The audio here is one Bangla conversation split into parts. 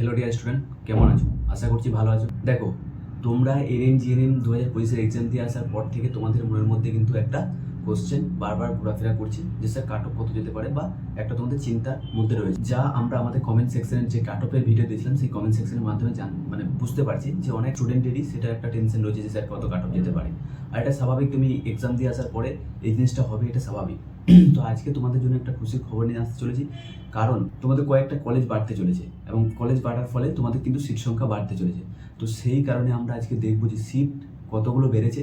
হ্যালো ডিয়ার স্টুডেন্ট কেমন আছো? আশা করছি ভালো আছো। দেখো, তোমরা এনএম জিএনএম দু হাজার পঁচিশের এক্সাম দিয়ে আসার পর থেকে তোমাদের মনের মধ্যে কিন্তু একটা কোশ্চেন বারবার ঘোরাফেরা করছে যে স্যার কাট অফ কত যেতে পারে বা একটা তোমাদের চিন্তার মধ্যে রয়েছে। যা আমরা আমাদের কমেন্ট সেকশনের যে কাট অফের ভিডিও দিয়েছিলাম সেই কমেন্ট সেকশনের মাধ্যমে জান মানে বুঝতে পারছি যে অনেক স্টুডেন্টেরই সেটা একটা টেনশন রয়েছে যে স্যার কত কাট অফ যেতে পারে। আর এটা স্বাভাবিক তুমি এক্সাম দিয়ে আসার পরে এই জিনিসটা হবে, এটা স্বাভাবিক। তো আজকে তোমাদের জন্য একটা খুশির খবর নিয়ে আসতে চলেছি। কারণ তোমাদের কয়েকটা কলেজ বাড়তে চলেছে এবং কলেজ বাড়ার ফলে তোমাদের কিন্তু সিট সংখ্যা বাড়তে চলেছে। তো সেই কারণে আমরা আজকে দেখব যে সিট কতগুলো বেড়েছে।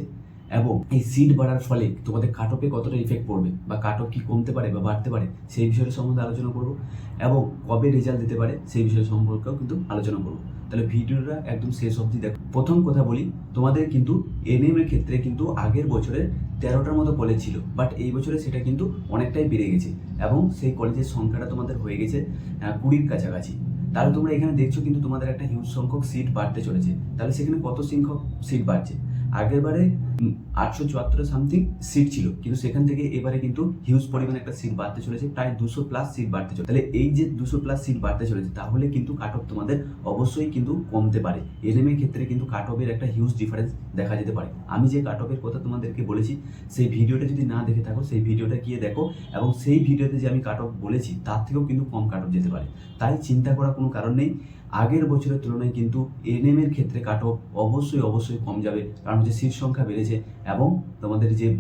এবং এই সিট বাড়ার ফলে তোমাদের কাট অফে কতটা ইফেক্ট পড়বে বা কাট অফ কি কমতে পারে বা বাড়তে পারে সেই বিষয়ের সম্বন্ধে আলোচনা করব এবং কবে রেজাল্ট দিতে পারে সেই বিষয় সম্পর্কেও কিন্তু আলোচনা করব। তাহলে ভিডিওটা একদম শেষ অবধি দেখো। প্রথম কথা বলি, তোমাদের কিন্তু এনএম এর ক্ষেত্রে কিন্তু আগের বছরে তেরোটার মতো কলেজ ছিল বাট এই বছরে সেটা কিন্তু অনেকটাই বেড়ে গেছে এবং সেই কলেজের সংখ্যাটা তোমাদের হয়ে গেছে কুড়ির কাছাকাছি। তাহলে তোমরা এখানে দেখছ কিন্তু তোমাদের একটা হিউজ সংখ্যক সিট বাড়তে চলেছে। তাহলে সেখানে কত সংখ্যক সিট বাড়ছে? আগের বারে আটশো চুয়াত্তর সামথিং সিট ছিল। কিন্তু সেখান থেকে এবারে কিন্তু হিউজ পরিমাণে একটা সিট বাড়তে চলেছে, প্রায় দুশো প্লাস সিট বাড়তে চলেছে। তাহলে এই যে দুশো প্লাস সিট বাড়তে চলেছে, তাহলে কিন্তু কাট অফ তোমাদের অবশ্যই কিন্তু কমতে পারে। এনএম এর ক্ষেত্রে কিন্তু কাট অফের একটা হিউজ ডিফারেন্স দেখা যেতে পারে। আমি যে কাট অফের কথা তোমাদেরকে বলেছি, সেই ভিডিওটা যদি না দেখে থাকো, সেই ভিডিওটা গিয়ে দেখো এবং সেই ভিডিওতে যে আমি কাট অফ বলেছি, তার থেকেও কিন্তু কম কাট অফ যেতে পারে। তাই চিন্তা করার কোনো কারণ নেই। আগের বছরের তুলনায় কিন্তু এনএম এর ক্ষেত্রে কাট অফ অবশ্যই অবশ্যই কম যাবে। কারণ হচ্ছে সিট সংখ্যা বেড়েছে এবং তোমাদের যে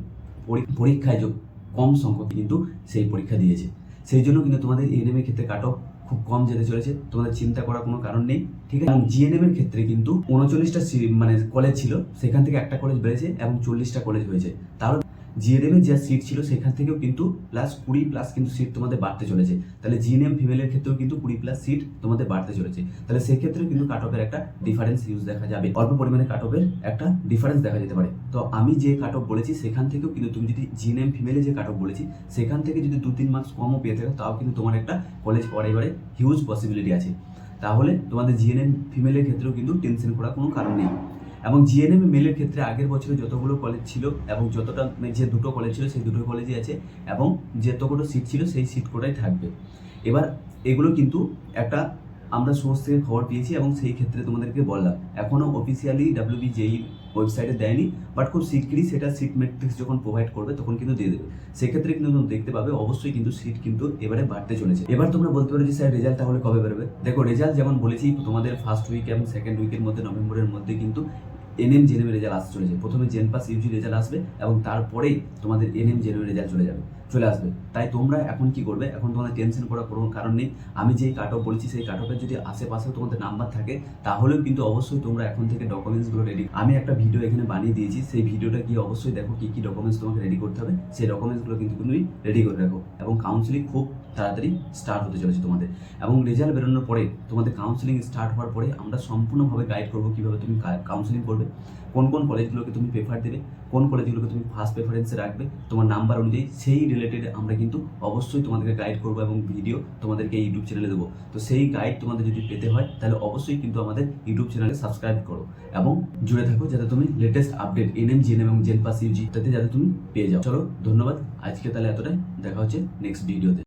পরী- পরীক্ষায় যে কম সংখ্যক কিন্তু সেই পরীক্ষা দিয়েছে। সেই জন্য কিন্তু তোমাদের এনএমের ক্ষেত্রে কাট অফ খুব কম যেতে চলেছে। তোমাদের চিন্তা করার কোনো কারণ নেই, ঠিক আছে? এবং জিএনএম এর ক্ষেত্রে কিন্তু উনচল্লিশটা মানে কলেজ ছিল। সেখান থেকে একটা কলেজ বেড়েছে এবং চল্লিশটা কলেজ হয়েছে। তাহলে জিএনএম যা সিট ছিল সেখান থেকেও কিন্তু প্লাস কুড়ি প্লাস কিন্তু সিট তোমাদের বাড়তে চলেছে। তাহলে জিএনএম ফিমেলের ক্ষেত্রেও কিন্তু কুড়ি প্লাস সিট তোমাদের বাড়তে চলেছে। তাহলে সেক্ষেত্রে কিন্তু কাট অফের একটা ডিফারেন্স ইউজ দেখা যাবে। অল্প পরিমাণে কাট অফের একটা ডিফারেন্স দেখা যেতে পারে। তো আমি যে কাট অফ বলেছি, সেখান থেকেও কিন্তু তুমি যদি জিএনএম ফিমেলে যে কাট অফ বলেছি, সেখান থেকে যদি দু তিন মার্কস কমও পেয়ে থাকো, তাও কিন্তু তোমার একটা কলেজ পরে এবারে হিউজ পসিবিলিটি আছে। তাহলে তোমাদের জিএনএম ফিমেলের ক্ষেত্রেও কিন্তু টেনশন করার কোনো কারণ নেই। এবং জিএনএম মেলের ক্ষেত্রে আগের বছরে যতগুলো কলেজ ছিল এবং যতটা মানে যে দুটো কলেজ ছিল, সেই দুটো কলেজই আছে এবং যতগুলো সিট ছিল, সেই সিট কোটাই থাকবে। এবার এগুলো কিন্তু একটা আমরা সোর্স থেকে খবর পেয়েছি এবং সেই ক্ষেত্রে তোমাদেরকে বললাম। এখনও অফিসিয়ালি ডাব্লিউবি জেই ওয়েবসাইটে দেয়নি বাট খুব শীঘ্রই সেটা সিট মেট্রিক্স যখন প্রোভাইড করবে তখন কিন্তু দিয়ে দেবে। সেক্ষেত্রে কিন্তু দেখতে পাবে, অবশ্যই কিন্তু সিট কিন্তু এবারে বাড়তে চলেছে। এবার তোমরা বলতে পারো যে, স্যার রেজাল্ট তাহলে কবে বেরোবে? দেখো রেজাল্ট যেমন বলেছি, তোমাদের ফার্স্ট উইক এবং সেকেন্ড উইকের মধ্যে, নভেম্বরের মধ্যে কিন্তু এনএম জেনেম রেজাল্ট আসতে চলেছে। প্রথমে জেন পাস ইউজি রেজাল্ট আসবে এবং তারপরেই তোমাদের এনএম জেনেম রেজাল্ট চলে যাবে। চলে আসবে। তাই তোমরা এখন কি করবে? এখন তোমাদের টেনশন করার কোনো কারণ নেই। আমি যেই কাট অফ বলেছি, সেই কাট অফের যদি আশেপাশেও তোমাদের নাম্বার থাকে, তাহলেও কিন্তু অবশ্যই তোমরা এখন থেকে ডকুমেন্টসগুলো রেডি আমি একটা ভিডিও এখানে বানিয়ে দিয়েছি। সেই ভিডিওটা গিয়ে অবশ্যই দেখো কী কী ডকুমেন্টস তোমাকে রেডি করতে হবে। সেই ডকুমেন্টসগুলো কিন্তু তুমি রেডি করে রাখো। এবং কাউন্সিলিং খুব তাড়াতাড়ি স্টার্ট হতে চলেছে তোমাদের। এবং রেজাল্ট বেরোনোর পরে, তোমাদের কাউন্সিলিং স্টার্ট হওয়ার পরে আমরা সম্পূর্ণভাবে গাইড করব কীভাবে তুমি কাউন্সিলিং করবে। কোন কোন কলেজগুলোকে তুমি প্রেফার দেবে? কোন কলেজগুলোকে তুমি ফার্স্ট প্রেফারেন্সে রাখবে? তোমার নাম্বার অনুযায়ী সেই রিলেটেড আমরা কিন্তু অবশ্যই তোমাদেরকে গাইড করব এবং ভিডিও তোমাদেরকে ইউটিউব চ্যানেলে দেবো। তো সেই গাইড তোমাদের যদি পেতে হয়, তাহলে অবশ্যই কিন্তু আমাদের ইউটিউব চ্যানেলে সাবস্ক্রাইব করো এবং জুড়ে থাকো যাতে তুমি লেটেস্ট আপডেট এনএম জিএনএম এবং জেন পাস ইউজি তাতে যাতে তুমি পেয়ে যাও। চলো, ধন্যবাদ। আজকে তাহলে এতটাই। দেখা হচ্ছে নেক্সট ভিডিওতে